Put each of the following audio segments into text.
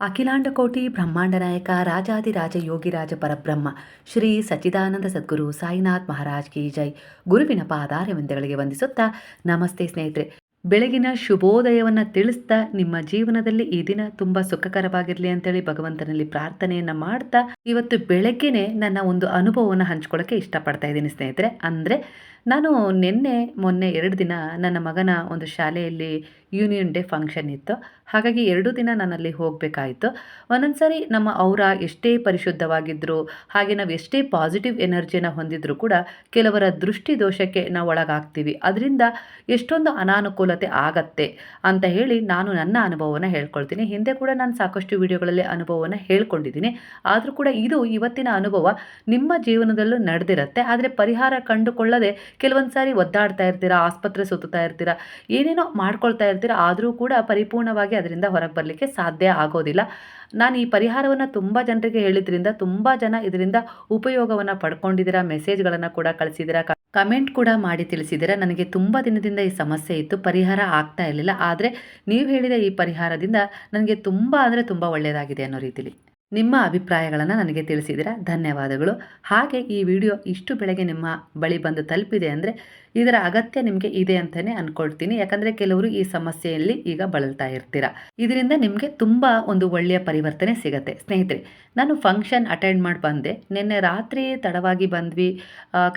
ಅಖಿಲಾಂಡ ಕೋಟಿ ಬ್ರಹ್ಮಾಂಡ ನಾಯಕ ರಾಜಾದಿರಾಜ ಯೋಗಿರಾಜ ಪರಬ್ರಹ್ಮ, ಶ್ರೀ ಸಚ್ಚಿದಾನಂದ ಸದ್ಗುರು ಸಾಯಿನಾಥ್ ಮಹಾರಾಜ್ ಕಿ ಜೈ. ಗುರುವಿನ ಪಾದಾರ್ಯವಂದಗಳಿಗೆ ವಂದಿಸುತ್ತಾ ನಮಸ್ತೆ ಸ್ನೇಹಿತರೆ. ಬೆಳಗಿನ ಶುಭೋದಯವನ್ನು ತಿಳಿಸ್ತಾ ನಿಮ್ಮ ಜೀವನದಲ್ಲಿ ಈ ದಿನ ತುಂಬ ಸುಖಕರವಾಗಿರಲಿ ಅಂತೇಳಿ ಭಗವಂತನಲ್ಲಿ ಪ್ರಾರ್ಥನೆಯನ್ನು ಮಾಡ್ತಾ ಇವತ್ತು ಬೆಳಗ್ಗೆನೆ ನನ್ನ ಒಂದು ಅನುಭವವನ್ನು ಹಂಚ್ಕೊಳ್ಳೋಕ್ಕೆ ಇಷ್ಟಪಡ್ತಾ ಇದ್ದೀನಿ ಸ್ನೇಹಿತರೆ. ಅಂದರೆ ನಾನು ನಿನ್ನೆ, ಮೊನ್ನೆ ಎರಡು ದಿನ ನನ್ನ ಮಗನ ಒಂದು ಶಾಲೆಯಲ್ಲಿ ಯೂನಿಯನ್ ಡೇ ಫಂಕ್ಷನ್ ಇತ್ತು. ಹಾಗಾಗಿ ಎರಡು ದಿನ ನಾನಲ್ಲಿ ಹೋಗಬೇಕಾಯಿತು. ಒಂದೊಂದು ಸಾರಿ ನಮ್ಮ ಅವರ ಎಷ್ಟೇ ಪರಿಶುದ್ಧವಾಗಿದ್ದರು ಹಾಗೆ ನಾವು ಎಷ್ಟೇ ಪಾಸಿಟಿವ್ ಎನರ್ಜಿನ ಹೊಂದಿದ್ರೂ ಕೂಡ ಕೆಲವರ ದೃಷ್ಟಿ ದೋಷಕ್ಕೆ ನಾವು ಒಳಗಾಗ್ತೀವಿ. ಅದರಿಂದ ಎಷ್ಟೊಂದು ಅನಾನುಕೂಲತೆ ಆಗತ್ತೆ ಅಂತ ಹೇಳಿ ನಾನು ನನ್ನ ಅನುಭವವನ್ನು ಹೇಳ್ಕೊಳ್ತೀನಿ. ಹಿಂದೆ ಕೂಡ ನಾನು ಸಾಕಷ್ಟು ವಿಡಿಯೋಗಳಲ್ಲಿ ಅನುಭವವನ್ನು ಹೇಳ್ಕೊಂಡಿದ್ದೀನಿ. ಆದರೂ ಕೂಡ ಇದು ಇವತ್ತಿನ ಅನುಭವ ನಿಮ್ಮ ಜೀವನದಲ್ಲೂ ನಡೆದಿರುತ್ತೆ. ಆದರೆ ಪರಿಹಾರ ಕಂಡುಕೊಳ್ಳದೆ ಕೆಲವೊಂದು ಸಾರಿ ಒದ್ದಾಡ್ತಾ ಇರ್ತೀರಾ, ಆಸ್ಪತ್ರೆ ಸುತ್ತಾ ಇರ್ತೀರಾ, ಏನೇನೋ ಮಾಡ್ಕೊಳ್ತಾ ಇರ್ತೀರಾ, ಆದರೂ ಕೂಡ ಪರಿಪೂರ್ಣವಾಗಿ ಅದರಿಂದ ಹೊರಗೆ ಬರಲಿಕ್ಕೆ ಸಾಧ್ಯ ಆಗೋದಿಲ್ಲ. ನಾನು ಈ ಪರಿಹಾರವನ್ನು ತುಂಬ ಜನರಿಗೆ ಹೇಳಿದ್ರಿಂದ, ತುಂಬ ಜನ ಇದರಿಂದ ಉಪಯೋಗವನ್ನು ಪಡ್ಕೊಂಡಿದ್ದೀರಾ ಮೆಸೇಜ್ಗಳನ್ನು ಕೂಡ ಕಳಿಸಿದ್ದೀರಾ ಕಮೆಂಟ್ ಕೂಡ ಮಾಡಿ ತಿಳಿಸಿದ್ದೀರಾ ನನಗೆ ತುಂಬ ದಿನದಿಂದ ಈ ಸಮಸ್ಯೆ ಇತ್ತು, ಪರಿಹಾರ ಆಗ್ತಾ ಇರಲಿಲ್ಲ. ಆದರೆ ನೀವು ಹೇಳಿದ ಈ ಪರಿಹಾರದಿಂದ ನನಗೆ ತುಂಬ ಅಂದರೆ ತುಂಬ ಒಳ್ಳೆಯದಾಗಿದೆ ಅನ್ನೋ ರೀತಿಲಿ. ನಿಮ್ಮ ಅಭಿಪ್ರಾಯಗಳನ್ನು ನನಗೆ ತಿಳಿಸಿದಿರ ಧನ್ಯವಾದಗಳು. ಹಾಗೆ ಈ ವಿಡಿಯೋ ಇಷ್ಟು ಬೆಳಗ್ಗೆ ನಿಮ್ಮ ಬಳಿ ಬಂದು ತಲುಪಿದೆ ಅಂದರೆ ಇದರ ಅಗತ್ಯ ನಿಮಗೆ ಇದೆ ಅಂತಲೇ ಅಂದ್ಕೊಳ್ತೀನಿ ಯಾಕಂದರೆ ಕೆಲವರು ಈ ಸಮಸ್ಯೆಯಲ್ಲಿ ಈಗ ಬಳಲ್ತಾ ಇರ್ತೀರ. ಇದರಿಂದ ನಿಮಗೆ ತುಂಬ ಒಂದು ಒಳ್ಳೆಯ ಪರಿವರ್ತನೆ ಸಿಗತ್ತೆ. ಸ್ನೇಹಿತರೆ, ನಾನು ಫಂಕ್ಷನ್ ಅಟೆಂಡ್ ಮಾಡಿ ಬಂದೆ. ನಿನ್ನೆ ರಾತ್ರಿ ತಡವಾಗಿ ಬಂದ್ವಿ.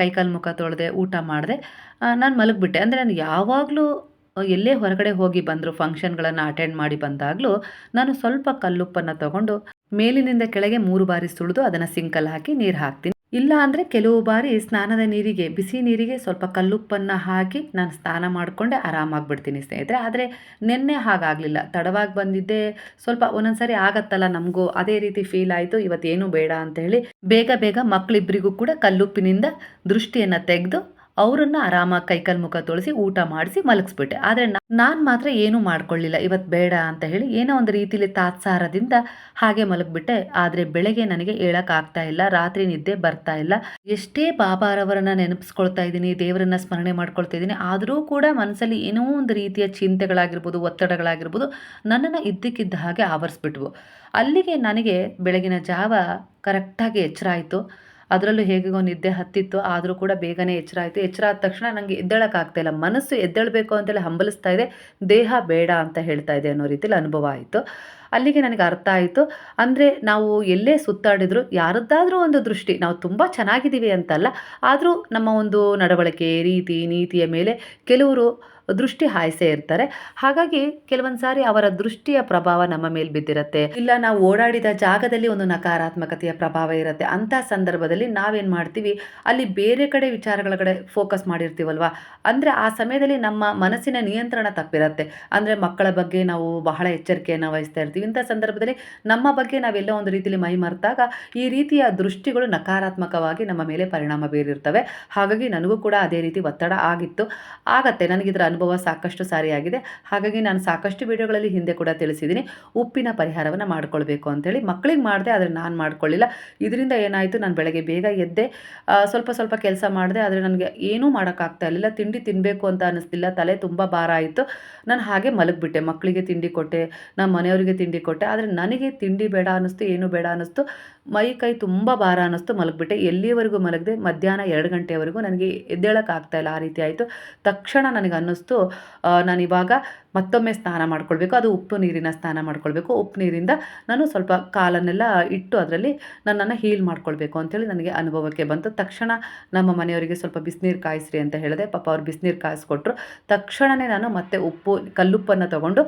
ಕೈಕಾಲು ಮುಖ ತೊಳೆದೆ, ಊಟ ಮಾಡಿದೆ. ನಾನು ಮಲಗಿಬಿಟ್ಟೆ. ಅಂದರೆ ನಾನು ಯಾವಾಗಲೂ ಎಲ್ಲೇ ಹೊರಗಡೆ ಹೋಗಿ ಬಂದರೂ ಫಂಕ್ಷನ್ಗಳನ್ನು ಅಟೆಂಡ್ ಮಾಡಿ ಬಂದಾಗಲೂ ನಾನು ಸ್ವಲ್ಪ ಕಲ್ಲುಪ್ಪನ್ನು ತಗೊಂಡು ಮೇಲಿನಿಂದ ಕೆಳಗೆ ಮೂರು ಬಾರಿ ಸುಳಿದು ಅದನ್ನು ಸಿಂಕಲ್ಲಿ ಹಾಕಿ ನೀರು ಹಾಕ್ತೀನಿ. ಇಲ್ಲ ಅಂದರೆ ಕೆಲವು ಬಾರಿ ಸ್ನಾನದ ನೀರಿಗೆ, ಬಿಸಿ ನೀರಿಗೆ ಸ್ವಲ್ಪ ಕಲ್ಲುಪ್ಪನ್ನು ಹಾಕಿ ನಾನು ಸ್ನಾನ ಮಾಡಿಕೊಂಡೆ ಆರಾಮಾಗಿಬಿಡ್ತೀನಿ ಸ್ನೇಹಿತರೆ. ಆದರೆ ನಿನ್ನೆ ಹಾಗಾಗಲಿಲ್ಲ. ತಡವಾಗಿ ಬಂದಿದ್ದೆ. ಸ್ವಲ್ಪ ಒಂದೊಂದ್ಸರಿ ಆಗತ್ತಲ್ಲ ನಮಗೂ. ಅದೇ ರೀತಿ ಫೀಲ್ ಆಯಿತು. ಇವತ್ತೇನು ಬೇಡ ಅಂತ ಹೇಳಿ ಬೇಗ ಬೇಗ ಮಕ್ಕಳಿಬ್ಬರಿಗೂ ಕೂಡ ಕಲ್ಲುಪ್ಪಿನಿಂದ ದೃಷ್ಟಿಯನ್ನು ತೆಗೆದು ಅವರನ್ನು ಆರಾಮಾಗಿ ಕೈಕಲ್ ಮುಖ ತೊಳಸಿ ಊಟ ಮಾಡಿಸಿ ಮಲಗಿಸ್ಬಿಟ್ಟೆ. ಆದರೆ ನಾನು ಮಾತ್ರ ಏನೂ ಮಾಡ್ಕೊಳ್ಳಿಲ್ಲ. ಇವತ್ತು ಬೇಡ ಅಂತ ಹೇಳಿ ಏನೋ ಒಂದು ರೀತಿಲಿ ತಾತ್ಸಾರದಿಂದ ಹಾಗೆ ಮಲಗಿಬಿಟ್ಟೆ. ಆದರೆ ಬೆಳಗ್ಗೆ ನನಗೆ ಹೇಳೋಕ್ಕಾಗ್ತಾ ಇಲ್ಲ. ರಾತ್ರಿ ನಿದ್ದೆ ಬರ್ತಾ ಇಲ್ಲ. ಎಷ್ಟೇ ಬಾಬಾರವರನ್ನ ನೆನಪಿಸ್ಕೊಳ್ತಾ ಇದ್ದೀನಿ, ದೇವರನ್ನ ಸ್ಮರಣೆ ಮಾಡ್ಕೊಳ್ತಾ ಇದ್ದೀನಿ, ಆದರೂ ಕೂಡ ಮನಸ್ಸಲ್ಲಿ ಏನೋ ಒಂದು ರೀತಿಯ ಚಿಂತೆಗಳಾಗಿರ್ಬೋದು, ಒತ್ತಡಗಳಾಗಿರ್ಬೋದು ನನ್ನನ್ನು ಇದ್ದಕ್ಕಿದ್ದ ಹಾಗೆ ಆವರಿಸ್ಬಿಟ್ವು. ಅಲ್ಲಿಗೆ ನನಗೆ ಬೆಳಗಿನ ಜಾವ ಕರೆಕ್ಟಾಗಿ ಎಚ್ಚರ ಆಯಿತು ಅದರಲ್ಲೂ ಹೇಗೋ ನಿದ್ದೆ ಹತ್ತಿತ್ತು, ಆದರೂ ಕೂಡ ಬೇಗನೆ ಎಚ್ಚರ ಆಯಿತು. ಎಚ್ಚರ ಆದ ತಕ್ಷಣ ನನಗೆ ಇಲ್ಲ. ಮನಸ್ಸು ಎದ್ದೇಳಬೇಕು ಅಂತೇಳಿ ಹಂಬಲಿಸ್ತಾ ಇದೆ. ದೇಹ ಬೇಡ ಅಂತ ಹೇಳ್ತಾ ಇದೆ ಅನ್ನೋ ರೀತಿಯಲ್ಲಿ ಅನುಭವ ಆಯಿತು. ಅಲ್ಲಿಗೆ ನನಗೆ ಅರ್ಥ ಆಯಿತು. ಅಂದರೆ ನಾವು ಎಲ್ಲೇ ಸುತ್ತಾಡಿದ್ರು ಯಾರದ್ದಾದರೂ ಒಂದು ದೃಷ್ಟಿ, ನಾವು ತುಂಬ ಚೆನ್ನಾಗಿದ್ದೀವಿ ಅಂತಲ್ಲ, ಆದರೂ ನಮ್ಮ ಒಂದು ನಡವಳಿಕೆ, ರೀತಿ, ನೀತಿಯ ಮೇಲೆ ಕೆಲವರು ದೃಷ್ಟಿ ಹಾಯಿಸೇ ಇರ್ತಾರೆ. ಹಾಗಾಗಿ ಕೆಲವೊಂದು ಸಾರಿ ಅವರ ದೃಷ್ಟಿಯ ಪ್ರಭಾವ ನಮ್ಮ ಮೇಲೆ ಬಿದ್ದಿರುತ್ತೆ. ಇಲ್ಲ, ನಾವು ಓಡಾಡಿದ ಜಾಗದಲ್ಲಿ ಒಂದು ನಕಾರಾತ್ಮಕತೆಯ ಪ್ರಭಾವ ಇರುತ್ತೆ. ಅಂತ ಸಂದರ್ಭದಲ್ಲಿ ನಾವೇನು ಮಾಡ್ತೀವಿ? ಅಲ್ಲಿ ಬೇರೆ ಕಡೆ ವಿಚಾರಗಳ ಕಡೆ ಫೋಕಸ್ ಮಾಡಿರ್ತೀವಲ್ವ? ಅಂದರೆ ಆ ಸಮಯದಲ್ಲಿ ನಮ್ಮ ಮನಸ್ಸಿನ ನಿಯಂತ್ರಣ ತಪ್ಪಿರುತ್ತೆ. ಅಂದರೆ ಮಕ್ಕಳ ಬಗ್ಗೆ ನಾವು ಬಹಳ ಎಚ್ಚರಿಕೆಯನ್ನು ವಹಿಸ್ತಾ ಇರ್ತೀವಿ. ಇಂಥ ಸಂದರ್ಭದಲ್ಲಿ ನಮ್ಮ ಬಗ್ಗೆ ನಾವೆಲ್ಲ ಒಂದು ರೀತಿಯಲ್ಲಿ ಮೈ ಈ ರೀತಿಯ ದೃಷ್ಟಿಗಳು ನಕಾರಾತ್ಮಕವಾಗಿ ನಮ್ಮ ಮೇಲೆ ಪರಿಣಾಮ ಬೀರಿರ್ತವೆ. ಹಾಗಾಗಿ ನನಗೂ ಕೂಡ ಅದೇ ರೀತಿ ಒತ್ತಡ ಆಗಿತ್ತು. ಆಗತ್ತೆ. ನನಗಿದ್ರ ಅನುಭವ ಸಾಕಷ್ಟು ಸಾರಿಯಾಗಿದೆ. ಹಾಗಾಗಿ ನಾನು ಸಾಕಷ್ಟು ವಿಡಿಯೋಗಳಲ್ಲಿ ಹಿಂದೆ ಕೂಡ ತಿಳಿಸಿದ್ದೀನಿ. ಉಪ್ಪಿನ ಪರಿಹಾರವನ್ನು ಮಾಡ್ಕೊಳ್ಬೇಕು ಅಂತೇಳಿ. ಮಕ್ಕಳಿಗೆ ಮಾಡಿದೆ, ಆದರೆ ನಾನು ಮಾಡ್ಕೊಳ್ಳಿಲ್ಲ ಇದರಿಂದ ಏನಾಯಿತು? ನಾನು ಬೆಳಗ್ಗೆ ಬೇಗ ಎದ್ದೆ. ಸ್ವಲ್ಪ ಸ್ವಲ್ಪ ಕೆಲಸ ಮಾಡಿದೆ, ಆದರೆ ನನಗೆ ಏನೂ ಮಾಡೋಕ್ಕಾಗ್ತಾ ಇರಲಿಲ್ಲ. ತಿಂಡಿ ತಿನ್ನಬೇಕು ಅಂತ ಅನ್ನಿಸ್ತಿಲ್ಲ ತಲೆ ತುಂಬ ಭಾರ ಆಯಿತು. ನಾನು ಹಾಗೆ ಮಲಗಿಬಿಟ್ಟೆ. ಮಕ್ಕಳಿಗೆ ತಿಂಡಿ ಕೊಟ್ಟೆ ನಮ್ಮ ಮನೆಯವರಿಗೆ ತಿಂಡಿ ಕೊಟ್ಟೆ. ಆದರೆ ನನಗೆ ತಿಂಡಿ ಬೇಡ ಅನ್ನಿಸ್ತು, ಏನು ಬೇಡ ಅನ್ನಿಸ್ತು. ಮೈ ಕೈ ತುಂಬ ಭಾರ ಅನ್ನಿಸ್ತು, ಮಲಗಿಬಿಟ್ಟೆ. ಎಲ್ಲಿವರೆಗೂ ಮಲಗದೆ? ಮಧ್ಯಾಹ್ನ ಎರಡು ಗಂಟೆವರೆಗೂ ನನಗೆ ಎದ್ದೇಳೋಕ್ಕಾಗ್ತಾಯಿಲ್ಲ ಆ ರೀತಿ ಆಯಿತು. ತಕ್ಷಣ ನನಗೆ ಅನ್ನಿಸ್ತು ನಾನು ಇವಾಗ ಮತ್ತೊಮ್ಮೆ ಸ್ನಾನ ಮಾಡ್ಕೊಳ್ಬೇಕು. ಅದು ಉಪ್ಪು ನೀರಿನ ಸ್ನಾನ ಮಾಡ್ಕೊಳ್ಬೇಕು. ಉಪ್ಪು ನೀರಿಂದ ನಾನು ಸ್ವಲ್ಪ ಕಾಲನ್ನೆಲ್ಲ ಇಟ್ಟು ಅದರಲ್ಲಿ ನನ್ನನ್ನು ಹೀಲ್ ಮಾಡ್ಕೊಳ್ಬೇಕು ಅಂತೇಳಿ ನನಗೆ ಅನುಭವಕ್ಕೆ ಬಂತು. ತಕ್ಷಣ ನಮ್ಮ ಮನೆಯವರಿಗೆ ಸ್ವಲ್ಪ ಬಿಸಿನೀರು ಕಾಯಿಸ್ರಿ ಅಂತ ಹೇಳಿದೆ. ಪಾಪ ಅವ್ರು ಬಿಸಿನೀರು ಕಾಯಿಸ್ಕೊಟ್ರು. ತಕ್ಷಣವೇ ನಾನು ಮತ್ತೆ ಉಪ್ಪು, ಕಲ್ಲುಪ್ಪನ್ನು ತಗೊಂಡು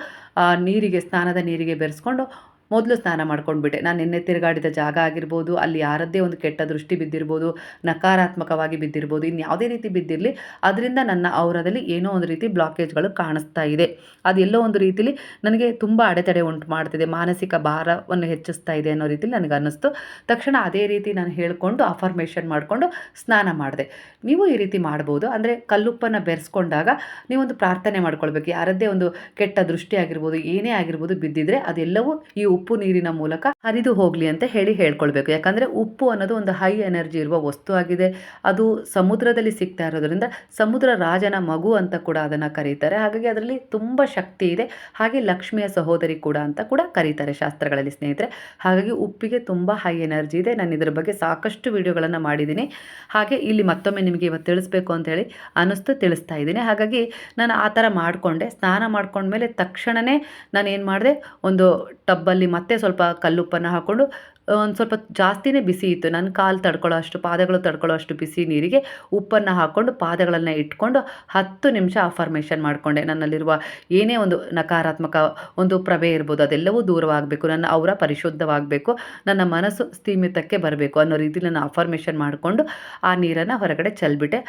ನೀರಿಗೆ, ಸ್ನಾನದ ನೀರಿಗೆ ಬೆರೆಸ್ಕೊಂಡು ಮೊದಲು ಸ್ನಾನ ಮಾಡ್ಕೊಂಡ್ಬಿಟ್ಟೆ. ನಾನು ನಿನ್ನೆ ತಿರುಗಾಡಿದ ಜಾಗ ಆಗಿರ್ಬೋದು, ಅಲ್ಲಿ ಯಾರದ್ದೇ ಒಂದು ಕೆಟ್ಟ ದೃಷ್ಟಿ ಬಿದ್ದಿರ್ಬೋದು, ನಕಾರಾತ್ಮಕವಾಗಿ ಬಿದ್ದಿರ್ಬೋದು ಇನ್ನು ಯಾವುದೇ ರೀತಿ ಬಿದ್ದಿರಲಿ, ಅದರಿಂದ ನನ್ನ ಔರದಲ್ಲಿ ಏನೋ ಒಂದು ರೀತಿ ಬ್ಲಾಕೇಜ್ಗಳು ಕಾಣಿಸ್ತಾ ಇದೆ. ಅದೆಲ್ಲೋ ಒಂದು ರೀತಿಲಿ ನನಗೆ ತುಂಬ ಅಡೆತಡೆ ಉಂಟು ಮಾಡ್ತಿದೆ. ಮಾನಸಿಕ ಭಾರವನ್ನು ಹೆಚ್ಚಿಸ್ತಾ ಇದೆ ಅನ್ನೋ ರೀತಿಲಿ ನನಗೆ ಅನ್ನಿಸ್ತು. ತಕ್ಷಣ ಅದೇ ರೀತಿ ನಾನು ಹೇಳಿಕೊಂಡು ಅಫರ್ಮೇಷನ್ ಮಾಡಿಕೊಂಡು ಸ್ನಾನ ಮಾಡಿದೆ. ನೀವು ಈ ರೀತಿ ಮಾಡ್ಬೋದು. ಅಂದರೆ ಕಲ್ಲುಪ್ಪನ್ನು ಬೆರೆಸ್ಕೊಂಡಾಗ ನೀವೊಂದು ಪ್ರಾರ್ಥನೆ ಮಾಡ್ಕೊಳ್ಬೇಕು. ಯಾರದ್ದೇ ಒಂದು ಕೆಟ್ಟ ದೃಷ್ಟಿ ಆಗಿರ್ಬೋದು, ಏನೇ ಆಗಿರ್ಬೋದು ಬಿದ್ದಿದ್ರೆ ಅದೆಲ್ಲವೂ ಈ ನೀರಿನ ಮೂಲಕ ಹರಿದು ಹೋಗಲಿ ಅಂತ ಹೇಳಿ ಹೇಳ್ಕೊಳ್ಬೇಕು. ಯಾಕಂದರೆ ಉಪ್ಪು ಅನ್ನೋದು ಒಂದು ಹೈ ಎನರ್ಜಿ ಇರುವ ವಸ್ತು ಆಗಿದೆ. ಅದು ಸಮುದ್ರದಲ್ಲಿ ಸಿಗ್ತಾ ಇರೋದ್ರಿಂದ ಸಮುದ್ರ ರಾಜನ ಮಗು ಅಂತ ಕೂಡ ಅದನ್ನು ಕರೀತಾರೆ. ಹಾಗಾಗಿ ಅದರಲ್ಲಿ ತುಂಬ ಶಕ್ತಿ ಇದೆ. ಹಾಗೆ ಲಕ್ಷ್ಮಿಯ ಸಹೋದರಿ ಕೂಡ ಅಂತ ಕೂಡ ಕರೀತಾರೆ ಶಾಸ್ತ್ರಗಳಲ್ಲಿ ಸ್ನೇಹಿತರೆ. ಹಾಗಾಗಿ ಉಪ್ಪಿಗೆ ತುಂಬ ಹೈ ಎನರ್ಜಿ ಇದೆ. ನಾನು ಇದರ ಬಗ್ಗೆ ಸಾಕಷ್ಟು ವಿಡಿಯೋಗಳನ್ನು ಮಾಡಿದ್ದೀನಿ. ಹಾಗೆ ಇಲ್ಲಿ ಮತ್ತೊಮ್ಮೆ ನಿಮಗೆ ಇವತ್ತು ತಿಳಿಸ್ಬೇಕು ಅಂತ ಹೇಳಿ ಅನ್ನಿಸ್ತು ತಿಳಿಸ್ತಾ ಇದ್ದೀನಿ. ಹಾಗಾಗಿ ನಾನು ಆ ಥರ ಮಾಡಿಕೊಂಡೆ. ಸ್ನಾನ ಮಾಡ್ಕೊಂಡ್ಮೇಲೆ ತಕ್ಷಣವೇ ನಾನು ಏನು ಮಾಡಿದೆ? ಒಂದು ಟಬ್ಬಲ್ಲಿ ಮತ್ತೆ ಸ್ವಲ್ಪ ಕಲ್ಲುಪ್ಪನ್ನು ಹಾಕ್ಕೊಂಡು ಒಂದು ಸ್ವಲ್ಪ ಜಾಸ್ತಿನೇ ಬಿಸಿ ಇತ್ತು. ನನ್ನ ಕಾಲು ತಡ್ಕೊಳ್ಳೋ ಅಷ್ಟು, ಪಾದಗಳು ತಡ್ಕೊಳ್ಳೋ ಅಷ್ಟು ಬಿಸಿ ನೀರಿಗೆ ಉಪ್ಪನ್ನು ಹಾಕ್ಕೊಂಡು ಪಾದಗಳನ್ನು ಇಟ್ಕೊಂಡು ಹತ್ತು ನಿಮಿಷ ಅಫರ್ಮೇಷನ್ ಮಾಡಿಕೊಂಡೆ. ನನ್ನಲ್ಲಿರುವ ಏನೇ ಒಂದು ನಕಾರಾತ್ಮಕ ಒಂದು ಪ್ರಭೆ ಇರ್ಬೋದು, ಅದೆಲ್ಲವೂ ದೂರವಾಗಬೇಕು. ನನ್ನ ಅವರ ಪರಿಶುದ್ಧವಾಗಬೇಕು. ನನ್ನ ಮನಸ್ಸು ಸ್ಥೀಮಿತಕ್ಕೆ ಬರಬೇಕು ಅನ್ನೋ ರೀತಿಲಿ ನಾನು ಅಫರ್ಮೇಷನ್ ಮಾಡಿಕೊಂಡು ಆ ನೀರನ್ನು ಹೊರಗಡೆ ಚೆಲ್ಬಿಟ್ಟೆ.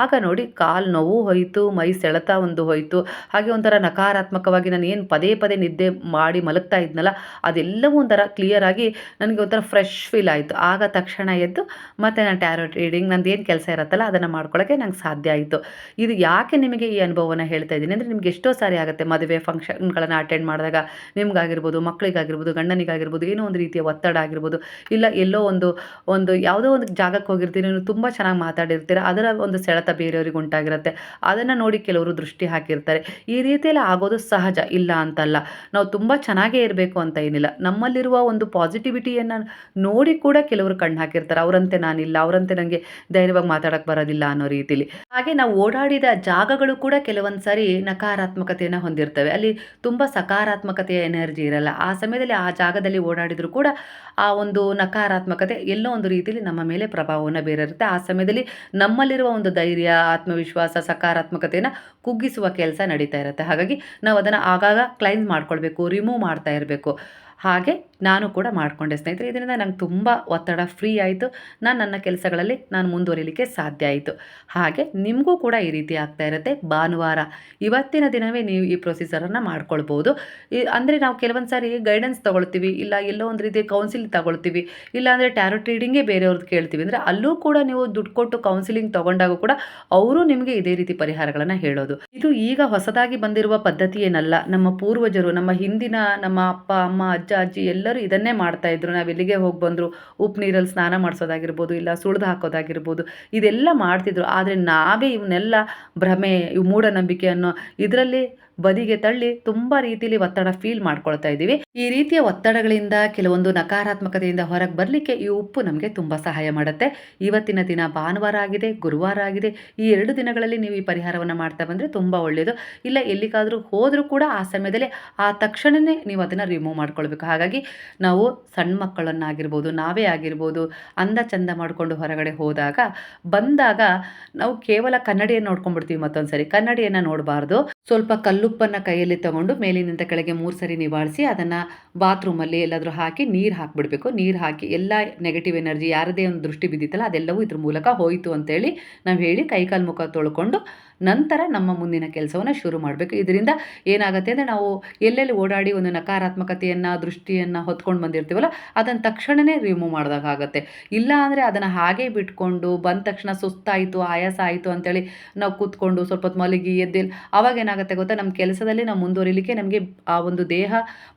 ಆಗ ನೋಡಿ ಕಾಲು ನೋವು ಹೋಯಿತು, ಮೈ ಸೆಳೆತ ಒಂದು ಹೋಯಿತು. ಹಾಗೆ ಒಂಥರ ನಕಾರಾತ್ಮಕವಾಗಿ ನಾನು ಏನು ಪದೇ ಪದೇ ನಿದ್ದೆ ಮಾಡಿ ಮಲಗ್ತಾ ಇದ್ನಲ್ಲ, ಅದೆಲ್ಲವೂ ಒಂಥರ ಕ್ಲಿಯರಾಗಿ ನನಗೆ ಒಂಥರ ಫ್ರೆಶ್ ಫೀಲ್ ಆಯಿತು. ಆಗ ತಕ್ಷಣ ಎದ್ದು ಮತ್ತೆ ನಾನು ಟ್ಯಾರೋ ರೀಡಿಂಗ್ ನಂದು ಏನು ಕೆಲಸ ಇರುತ್ತಲ್ಲ ಅದನ್ನು ಮಾಡ್ಕೊಳ್ಳೋಕ್ಕೆ ನಂಗೆ ಸಾಧ್ಯ ಆಯಿತು. ಇದು ಯಾಕೆ ನಿಮಗೆ ಈ ಅನುಭವನ ಹೇಳ್ತಾ ಇದ್ದೀನಿ ಅಂದರೆ ನಿಮ್ಗೆ ಎಷ್ಟೋ ಸಾರಿ ಆಗುತ್ತೆ ಮದುವೆ ಫಂಕ್ಷನ್ಗಳನ್ನು ಅಟೆಂಡ್ ಮಾಡಿದಾಗ. ನಿಮ್ಗಾಗಿರ್ಬೋದು ಮಕ್ಕಳಿಗಾಗಿರ್ಬೋದು ಗಂಡನಿಗಾಗಿರ್ಬೋದು, ಏನೋ ಒಂದು ರೀತಿಯ ಒತ್ತಡ ಆಗಿರ್ಬೋದು, ಇಲ್ಲ ಎಲ್ಲೋ ಒಂದು ಒಂದು ಯಾವುದೋ ಒಂದು ಜಾಗಕ್ಕೆ ಹೋಗಿರ್ತೀರಿ, ನೀವು ತುಂಬ ಚೆನ್ನಾಗಿ ಮಾತಾಡಿರ್ತೀರ, ಅದರ ಒಂದು ಸೆಳೆತ ಬೇರೆಯವ್ರಿಗೆ ಉಂಟಾಗಿರುತ್ತೆ. ಅದನ್ನು ನೋಡಿ ಕೆಲವರು ದೃಷ್ಟಿ ಹಾಕಿರ್ತಾರೆ. ಈ ರೀತಿಯಲ್ಲಿ ಆಗೋದು ಸಹಜ, ಇಲ್ಲ ಅಂತಲ್ಲ. ನಾವು ತುಂಬ ಚೆನ್ನಾಗೇ ಇರಬೇಕು ಅಂತ ಏನಿಲ್ಲ. ನಮ್ಮಲ್ಲಿರುವ ಒಂದು ಪಾಸಿಟಿವಿಟಿಯನ್ನು ನೋಡಿ ಕೂಡ ಕೆಲವರು ಕಣ್ಣು ಹಾಕಿರ್ತಾರೆ. ಅವರಂತೆ ನಾನಿಲ್ಲ, ಅವರಂತೆ ನನಗೆ ಧೈರ್ಯವಾಗಿ ಮಾತಾಡಕ್ಕೆ ಬರೋದಿಲ್ಲ ಅನ್ನೋ ರೀತಿಲಿ. ಹಾಗೆ ನಾವು ಓಡಾಡಿದ ಜಾಗಗಳು ಕೂಡ ಕೆಲವೊಂದು ಸಾರಿ ನಕಾರಾತ್ಮಕತೆಯನ್ನು ಹೊಂದಿರ್ತವೆ. ಅಲ್ಲಿ ತುಂಬ ಸಕಾರಾತ್ಮಕತೆಯ ಎನರ್ಜಿ ಇರಲ್ಲ. ಆ ಸಮಯದಲ್ಲಿ ಆ ಜಾಗದಲ್ಲಿ ಓಡಾಡಿದರೂ ಕೂಡ ಆ ಒಂದು ನಕಾರಾತ್ಮಕತೆ ಎಲ್ಲೋ ಒಂದು ರೀತಿಯಲ್ಲಿ ನಮ್ಮ ಮೇಲೆ ಪ್ರಭಾವವನ್ನು ಬೀರಿರುತ್ತೆ. ಆ ಸಮಯದಲ್ಲಿ ನಮ್ಮಲ್ಲಿರುವ ಒಂದು ಧೈರ್ಯ, ಆತ್ಮವಿಶ್ವಾಸ, ಸಕಾರಾತ್ಮಕತೆಯನ್ನು ಕುಗ್ಗಿಸುವ ಕೆಲಸ ನಡೀತಾ ಇರುತ್ತೆ. ಹಾಗಾಗಿ ನಾವು ಅದನ್ನು ಆಗಾಗ ಕ್ಲೈನ್ಸ್ ಮಾಡ್ಕೊಳ್ಬೇಕು, ರಿಮೂವ್ ಮಾಡ್ತಾ ಇರಬೇಕು. ಹಾಗೆ ನಾನು ಕೂಡ ಮಾಡಿಕೊಂಡೆ ಸ್ನೇಹಿತರೆ. ಇದರಿಂದ ನಂಗೆ ತುಂಬ ಒತ್ತಡ ಫ್ರೀ ಆಯಿತು. ನಾನು ನನ್ನ ಕೆಲಸಗಳಲ್ಲಿ ನಾನು ಮುಂದುವರಿಲಿಕ್ಕೆ ಸಾಧ್ಯ ಆಯಿತು. ಹಾಗೆ ನಿಮಗೂ ಕೂಡ ಈ ರೀತಿ ಆಗ್ತಾ ಇರುತ್ತೆ. ಭಾನುವಾರ ಇವತ್ತಿನ ದಿನವೇ ನೀವು ಈ ಪ್ರೊಸೀಜರನ್ನು ಮಾಡ್ಕೊಳ್ಬೋದು. ಅಂದರೆ ನಾವು ಕೆಲವೊಂದು ಸಾರಿ ಗೈಡೆನ್ಸ್ ತೊಗೊಳ್ತೀವಿ, ಇಲ್ಲ ಎಲ್ಲೋ ಒಂದು ರೀತಿ ಕೌನ್ಸಿಲ್ ತಗೊಳ್ತೀವಿ, ಇಲ್ಲ ಅಂದರೆ ಟ್ಯಾರೋಟ್ ರೀಡಿಂಗೇ ಬೇರೆಯವ್ರದ್ದು ಕೇಳ್ತೀವಿ. ಅಂದರೆ ಅಲ್ಲೂ ಕೂಡ ನೀವು ದುಡ್ಡು ಕೊಟ್ಟು ಕೌನ್ಸಿಲಿಂಗ್ ತೊಗೊಂಡಾಗ ಕೂಡ ಅವರು ನಿಮಗೆ ಇದೇ ರೀತಿ ಪರಿಹಾರಗಳನ್ನು ಹೇಳೋದು. ಇದು ಈಗ ಹೊಸದಾಗಿ ಬಂದಿರುವ ಪದ್ಧತಿ ಏನಲ್ಲ. ನಮ್ಮ ಪೂರ್ವಜರು, ನಮ್ಮ ಹಿಂದಿನ, ನಮ್ಮ ಅಪ್ಪ, ಅಮ್ಮ, ಅಜ್ಜ, ಅಜ್ಜಿ ಎಲ್ಲರೂ ಇದನ್ನೇ ಮಾಡ್ತಾ ಇದ್ರು. ನಾವು ಎಲ್ಲಿಗೆ ಹೋಗಿ ಬಂದರು? ಉಪ್ಪು ನೀರಲ್ಲಿ ಸ್ನಾನ ಮಾಡಿಸೋದಾಗಿರ್ಬೋದು, ಇಲ್ಲ ಸುಳಿದು ಹಾಕೋದಾಗಿರ್ಬೋದು, ಇದೆಲ್ಲ ಮಾಡ್ತಿದ್ರು. ಆದರೆ ನಾವೇ ಇವನ್ನೆಲ್ಲ ಭ್ರಮೆ, ಇವು ಮೂಢನಂಬಿಕೆ ಅನ್ನೋ ಇದರಲ್ಲಿ ಬದಿಗೆ ತಳ್ಳಿ ತುಂಬಾ ರೀತಿಯಲ್ಲಿ ಒತ್ತಡ ಫೀಲ್ ಮಾಡ್ಕೊಳ್ತಾ ಇದ್ದೀವಿ. ಈ ರೀತಿಯ ಒತ್ತಡಗಳಿಂದ ಕೆಲವೊಂದು ನಕಾರಾತ್ಮಕತೆಯಿಂದ ಹೊರಗೆ ಬರಲಿಕ್ಕೆ ಈ ಉಪ್ಪು ನಮಗೆ ತುಂಬ ಸಹಾಯ ಮಾಡುತ್ತೆ. ಇವತ್ತಿನ ದಿನ ಭಾನುವಾರ ಆಗಿದೆ, ಗುರುವಾರ ಆಗಿದೆ. ಈ ಎರಡು ದಿನಗಳಲ್ಲಿ ನೀವು ಈ ಪರಿಹಾರವನ್ನು ಮಾಡ್ತಾ ಬಂದರೆ ತುಂಬ ಒಳ್ಳೆಯದು ಇಲ್ಲ ಎಲ್ಲಿಗಾದರೂ ಹೋದರೂ ಕೂಡ ಆ ಸಮಯದಲ್ಲಿ ಆ ತಕ್ಷಣವೇ ನೀವು ಅದನ್ನು ರಿಮೂವ್ ಮಾಡ್ಕೊಳ್ಬೇಕು. ಹಾಗಾಗಿ ನಾವು ಸಣ್ಣ ಮಕ್ಕಳನ್ನಾಗಿರ್ಬೋದು, ನಾವೇ ಆಗಿರ್ಬೋದು, ಅಂದ ಚಂದ ಮಾಡಿಕೊಂಡು ಹೊರಗಡೆ ಹೋದಾಗ, ಬಂದಾಗ ನಾವು ಕೇವಲ ಕನ್ನಡಿಯನ್ನು ನೋಡ್ಕೊಂಡ್ಬಿಡ್ತೀವಿ ಮತ್ತೊಂದು ಸರಿ ಕನ್ನಡಿಯನ್ನು ನೋಡಬಾರ್ದು. ಸ್ವಲ್ಪ ಕಲ್ಲುಪ್ಪನ್ನು ಕೈಯಲ್ಲಿ ತಗೊಂಡು ಮೇಲಿನಿಂದ ಕೆಳಗೆ ಮೂರು ಸರಿ ನಿವಾಳಿಸಿ ಅದನ್ನು ಬಾತ್ರೂಮಲ್ಲಿ ಎಲ್ಲಾದರೂ ಹಾಕಿ ನೀರು ಹಾಕಿಬಿಡ್ಬೇಕು. ನೀರು ಹಾಕಿ ಎಲ್ಲ ನೆಗೆಟಿವ್ ಎನರ್ಜಿ ಯಾರದೇ ಒಂದು ದೃಷ್ಟಿ ಬಿದ್ದಿತ್ತಲ್ಲ ಅದೆಲ್ಲವೂ ಇದ್ರ ಮೂಲಕ ಹೋಯಿತು ಅಂತೇಳಿ ನಾವು ಹೇಳಿ ಕೈಕಾಲು ಮುಖ ತೊಳ್ಕೊಂಡು ನಂತರ ನಮ್ಮ ಮುಂದಿನ ಕೆಲಸವನ್ನು ಶುರು ಮಾಡಬೇಕು. ಇದರಿಂದ ಏನಾಗುತ್ತೆ ಅಂದರೆ ನಾವು ಎಲ್ಲೆಲ್ಲಿ ಓಡಾಡಿ ಒಂದು ನಕಾರಾತ್ಮಕತೆಯನ್ನು, ದೃಷ್ಟಿಯನ್ನು ಹೊತ್ಕೊಂಡು ಬಂದಿರ್ತೀವಲ್ಲ ಅದನ್ನು ತಕ್ಷಣವೇ ರಿಮೂವ್ ಮಾಡಿದಾಗ ಆಗುತ್ತೆ. ಇಲ್ಲ ಅಂದರೆ ಅದನ್ನು ಹಾಗೆ ಬಿಟ್ಕೊಂಡು ಬಂದ ತಕ್ಷಣ ಸುಸ್ತಾಯಿತು, ಆಯಾಸ ಆಯಿತು ಅಂತೇಳಿ ನಾವು ಕೂತ್ಕೊಂಡು ಸ್ವಲ್ಪ ಹೊತ್ತು ಮಲಗಿ ಎದ್ದಿಲ್ಲ ಅವಾಗ ಏನಾಗುತ್ತೆ ಗೊತ್ತಾ? ನಮ್ಮ ಕೆಲಸದಲ್ಲಿ ನಾವು ಮುಂದುವರಿಲಿಕ್ಕೆ ನಮಗೆ ಆ ಒಂದು ದೇಹ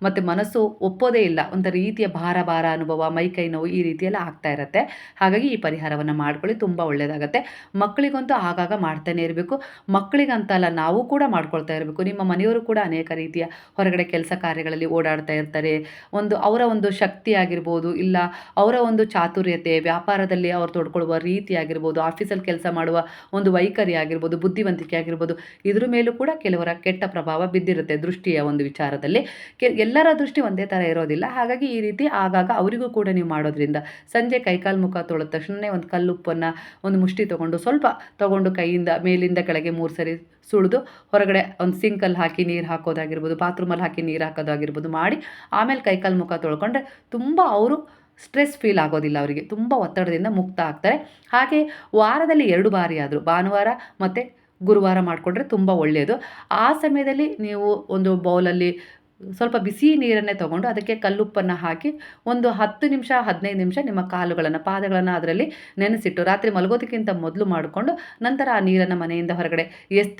ಮತ್ತು ಮನಸ್ಸು ಒಪ್ಪೋದೇ ಇಲ್ಲ. ಒಂದು ರೀತಿಯ ಭಾರ ಭಾರ ಅನುಭವ, ಮೈ ಕೈ ನೋವು ಈ ರೀತಿಯೆಲ್ಲ ಆಗ್ತಾ ಇರುತ್ತೆ. ಹಾಗಾಗಿ ಈ ಪರಿಹಾರವನ್ನು ಮಾಡ್ಕೊಳ್ಳಿ, ತುಂಬ ಒಳ್ಳೆಯದಾಗುತ್ತೆ ಮಕ್ಕಳಿಗಂತೂ ಆಗಾಗ ಮಾಡ್ತಾನೆ ಇರಬೇಕು. ಮಕ್ಕಳಿಗಂತಲ್ಲ, ನಾವು ಕೂಡ ಮಾಡ್ಕೊಳ್ತಾ ಇರಬೇಕು. ನಿಮ್ಮ ಮನೆಯವರು ಕೂಡ ಅನೇಕ ರೀತಿಯ ಹೊರಗಡೆ ಕೆಲಸ ಕಾರ್ಯಗಳಲ್ಲಿ ಓಡಾಡ್ತಾ ಇರ್ತಾರೆ. ಒಂದು ಅವರ ಒಂದು ಶಕ್ತಿ ಆಗಿರ್ಬೋದು ಇಲ್ಲ ಅವರ ಒಂದು ಚಾತುರ್ಯತೆ, ವ್ಯಾಪಾರದಲ್ಲಿ ಅವರು ತೊಡ್ಕೊಳ್ಳುವ ರೀತಿ ಆಗಿರ್ಬೋದು ಆಫೀಸಲ್ಲಿ ಕೆಲಸ ಮಾಡುವ ಒಂದು ವೈಖರಿ ಆಗಿರ್ಬೋದು, ಬುದ್ಧಿವಂತಿಕೆ ಆಗಿರ್ಬೋದು, ಇದ್ರ ಮೇಲೂ ಕೂಡ ಕೆಲವರ ಕೆಟ್ಟ ಪ್ರಭಾವ ಬಿದ್ದಿರುತ್ತೆ ದೃಷ್ಟಿಯ ಒಂದು ವಿಚಾರದಲ್ಲಿ. ಕೆ, ಎಲ್ಲರ ದೃಷ್ಟಿ ಒಂದೇ ಥರ ಇರೋದಿಲ್ಲ. ಹಾಗಾಗಿ ಈ ರೀತಿ ಆಗಾಗ ಅವರಿಗೂ ಕೂಡ ನೀವು ಮಾಡೋದ್ರಿಂದ ಸಂಜೆ ಕೈಕಾಲು ಮುಖ ತೊಳೆದ ತಕ್ಷಣವೇ ಒಂದು ಕಲ್ಲುಪ್ಪನ್ನು ಒಂದು ಮುಷ್ಟಿ ತೊಗೊಂಡು ಸ್ವಲ್ಪ ತೊಗೊಂಡು ಕೈಯಿಂದ ಮೇಲಿಂದ ಕೆಳಗೆ ಮೂರು ಸರಿ ಸುಳಿದು ಹೊರಗಡೆ ಒಂದು ಸಿಂಕಲ್ಲಿ ಹಾಕಿ ನೀರು ಹಾಕೋದಾಗಿರ್ಬೋದು, ಬಾತ್ರೂಮಲ್ಲಿ ಹಾಕಿ ನೀರು ಹಾಕೋದಾಗಿರ್ಬೋದು ಮಾಡಿ ಆಮೇಲೆ ಕೈಕಾಲು ಮುಖ ತೊಳ್ಕೊಂಡ್ರೆ ತುಂಬ ಅವರು ಸ್ಟ್ರೆಸ್ ಫೀಲ್ ಆಗೋದಿಲ್ಲ ಅವರಿಗೆ. ತುಂಬ ಒತ್ತಡದಿಂದ ಮುಕ್ತ ಆಗ್ತಾರೆ. ಹಾಗೆ ವಾರದಲ್ಲಿ ಎರಡು ಬಾರಿ ಆದರೂ, ಭಾನುವಾರ ಮತ್ತು ಗುರುವಾರ ಮಾಡಿಕೊಂಡ್ರೆ ತುಂಬ ಒಳ್ಳೆಯದು. ಆ ಸಮಯದಲ್ಲಿ ನೀವು ಒಂದು ಬೌಲಲ್ಲಿ ಸ್ವಲ್ಪ ಬಿಸಿ ನೀರನ್ನೇ ತೊಗೊಂಡು ಅದಕ್ಕೆ ಕಲ್ಲುಪ್ಪನ್ನು ಹಾಕಿ ಒಂದು ಹತ್ತು ನಿಮಿಷ, ಹದಿನೈದು ನಿಮಿಷ ನಿಮ್ಮ ಕಾಲುಗಳನ್ನು, ಪಾದಗಳನ್ನು ಅದರಲ್ಲಿ ನೆನೆಸಿಟ್ಟು ರಾತ್ರಿ ಮಲಗೋದಕ್ಕಿಂತ ಮೊದಲು ಮಾಡಿಕೊಂಡು ನಂತರ ಆ ನೀರನ್ನು ಮನೆಯಿಂದ ಹೊರಗಡೆ